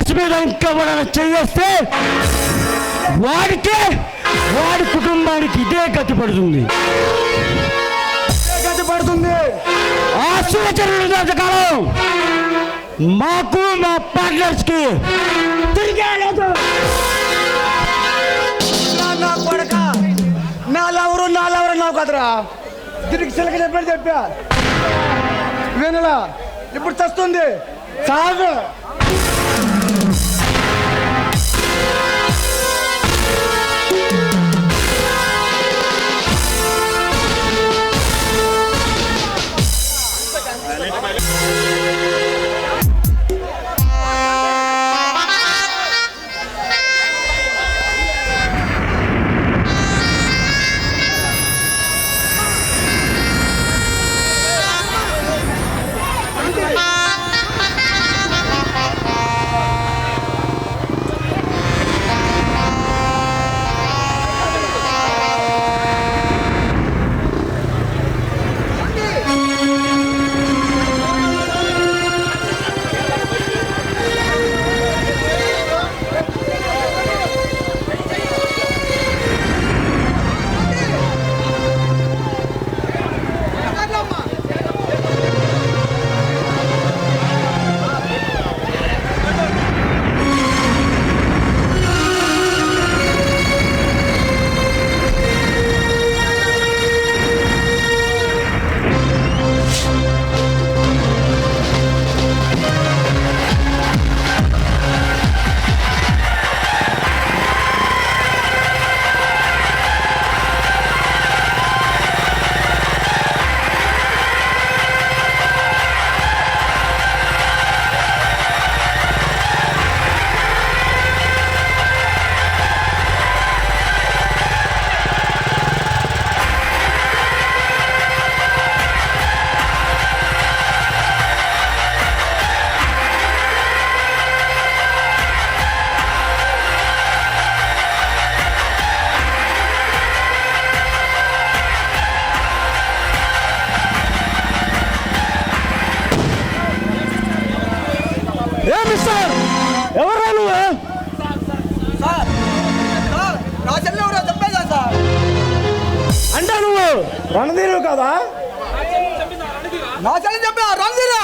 Partners మీద ఇంకా చేస్తే వాడికే వాడి కుటుంబానికి ఇదే గతి పడుతుంది. గతి పడుతుంది. ఆ కాలం మాకు మా పార్ట్నర్స్కి తిరిగే నా నా నా లవరు నా లవరు నావు కదరా. తిరిగి చిలక చెప్పాడు చెప్పా. వినలా? ఇప్పుడు చస్తుంది. సాగు రణధీరు కదా? నా చెల్లి చెప్పా రంజిరా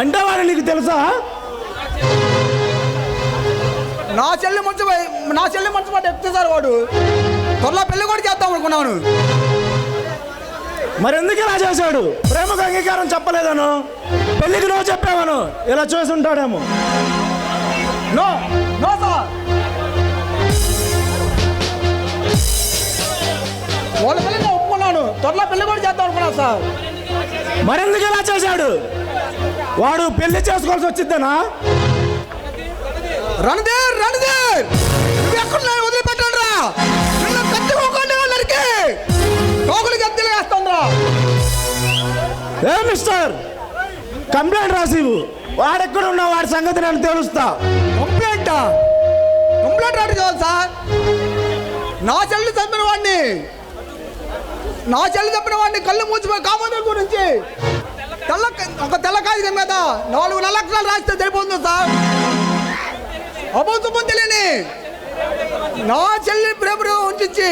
అంటే వాడు నీకు తెలుసా? నా చెల్లి మంచి నా చెల్లి మంచి మాట ఎత్తే సార్ వాడు. త్వరలో పెళ్ళి కూడా చేద్దాం అనుకున్నాను. మరి ఎందుకు ఇలా చేశాడు? ప్రేమకు అంగీకారం చెప్పలేదను. పెళ్ళికి నువ్వు చెప్పావను ఇలా చేసి ఉంటాడేమో. నో. వాళ్ళ నేను ఒప్పుకున్నాను. త్వరలో పెళ్ళి కూడా చేద్దాం అనుకున్నాను సార్. మరెందుకు ఇలా చేశాడు? వాడు పెళ్ళి చేసుకోవాల్సి వచ్చిద్దనా రణధీర్ రణధీర్! నువ్వు ఎక్కడ నేను వదిలిపెట్టాను రా. నిన్ను కత్తి పోకుండా కత్తిలు వేస్తాను ఏ మిస్టర్? కంప్లైంట్ రాసివు వాడెక్కడ ఉన్నా వాడి సంగతి నేను తెలుస్తా. కంప్లైంట్? కంప్లైంట్ రాడు కావాలి సార్. నా చెల్లి చంపిన వాడిని. నా చెల్లి తప్పిన వాడిని కళ్ళు మూసిపోయి కామందుల గురించి. తెల్ల ఒక తెల్ల కాగితం మీద నాలుగు నెలల అక్షరాలు రాస్తే సరిపోతుంది సార్. అబద్ధం తెలియని నా చెల్లి ప్రేమను ఉంచి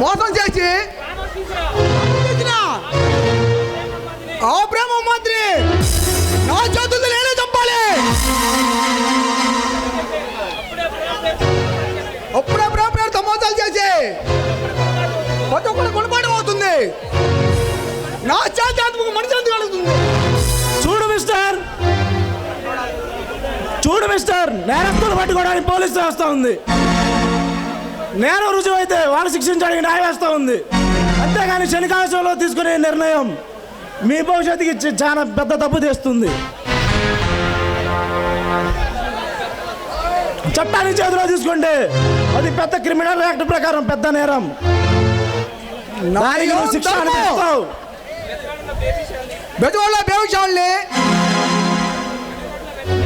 మోసం చేసి నా చేతాత్మక మనిషి ఎందుకు కలుగుతుంది. చూడు మిస్టర్. చూడు మిస్టర్. నేరస్తులు పట్టుకోవడానికి పోలీస్ వ్యవస్థ ఉంది. నేరం రుజువు అయితే వాళ్ళు శిక్షించడానికి న్యాయ వ్యవస్థ ఉంది. అంతేగాని శనికాశంలో తీసుకునే నిర్ణయం మీ భవిష్యత్తుకి చాలా పెద్ద తప్పు తెస్తుంది చట్టాన్ని చేతిలో తీసుకుంటే అది పెద్ద క్రిమినల్ యాక్ట్ ప్రకారం పెద్ద నేరం. నువ్వు శిక్ష అనిపిస్తావు బెజవాళ్ళ బేవిషాల్ని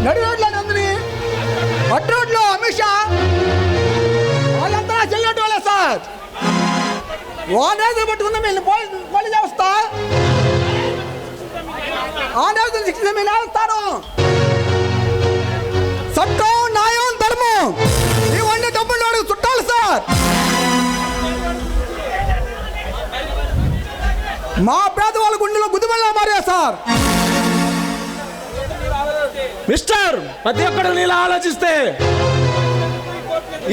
నడి రోడ్లో నందిని మట్టి రోడ్లో అమిత్ షా. వాళ్ళంతా నా చెల్లెట్టు వాళ్ళే సార్. వానేది పట్టుకుందా మేము పోలీస్ వ్యవస్థ ఆ నేరస్తులు శిక్ష మేము నేస్తాను చట్టం న్యాయం ధర్మం. ఇవన్నీ డబ్బులు వాడికి చుట్టాలి సార్. మా పేదవాళ్ళ గుండెలో గుదిమల్లా మారా సార్. మిస్టర్ ప్రతి ఒక్కడు నీలా ఆలోచిస్తే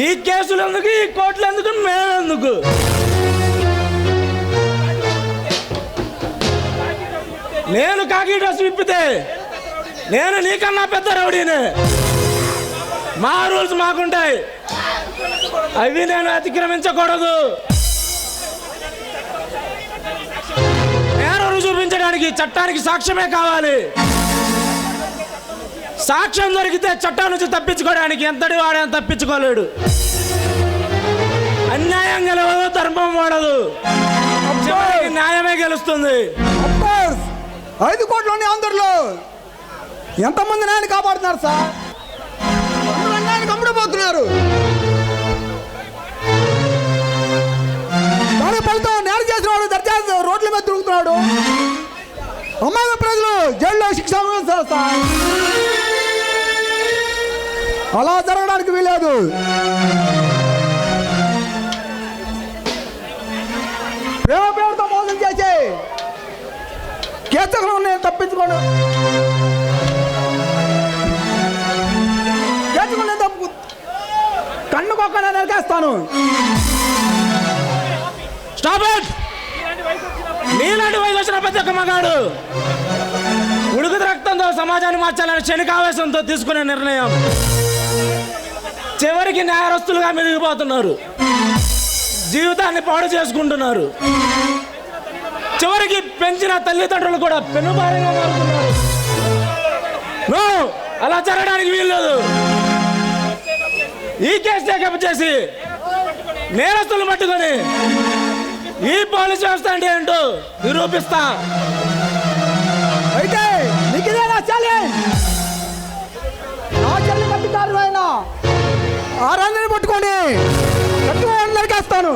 ఈ కేసులు ఎందుకు ఈ కోర్టులు ఎందుకు మేమెందుకు? నేను కాకి డ్రెస్ విప్పితే నేను నీకన్నా పెద్ద రౌడీనే. మా రూల్స్ మాకుంటాయి. అవి నేను అతిక్రమించకూడదు. నేరం చూపించడానికి చట్టానికి సాక్ష్యమే కావాలి. సాక్ష్యం దొరికితే చట్టం నుంచి తప్పించుకోవడానికి ఎంతటి వాడని తప్పించుకోలేడు. అన్యాయం గెలవదు ధర్మం వాడదు. న్యాయమే గెలుస్తుంది. అఫ్కోర్స్ ఐదు కోట్ల అందరిలో. ఎంతమంది నాయన కాపాడుతున్నారు సార్? నాయన కమ్ముడిపోతున్నారు అమ్మాయి ప్రజలు జైల్లో శిక్ష అనుభవిస్తారు అలా జరగడానికి వీలేదు ప్రేమ పేరుతో మోసం చేసి కేసులు నేను తప్పించుకోను కేసులు నేను తప్పు కన్నుకొక్కనే నరికేస్తాను. స్టాప్ ఇట్ నీలాంటి వయసు వచ్చిన ప్రతి ఒక్క మగాడు. ఉడుకు రక్తంతో సమాజాన్ని మార్చాలని క్షణికావేశంతో తీసుకునే నిర్ణయం. చివరికి నేరస్తులుగా మెరిగిపోతున్నారు. జీవితాన్ని పాడు చేసుకుంటున్నారు. చివరికి పెంచిన తల్లిదండ్రులు కూడా పెనుభారంగా మారుతున్నారు. అలా జరగడానికి వీల్లేదు. ఈ కేసు టేకప్ చేసి నేరస్తులు పట్టుకొని ఈ పోలీస్ వ్యవస్థ అంటే ఏంటో నిరూపిస్తా. అయితే నీకు ఇదే నా ఛాలెంజ్ నా చెల్లి ఆయన ఆ రంగుని పట్టుకొని నరికేస్తాను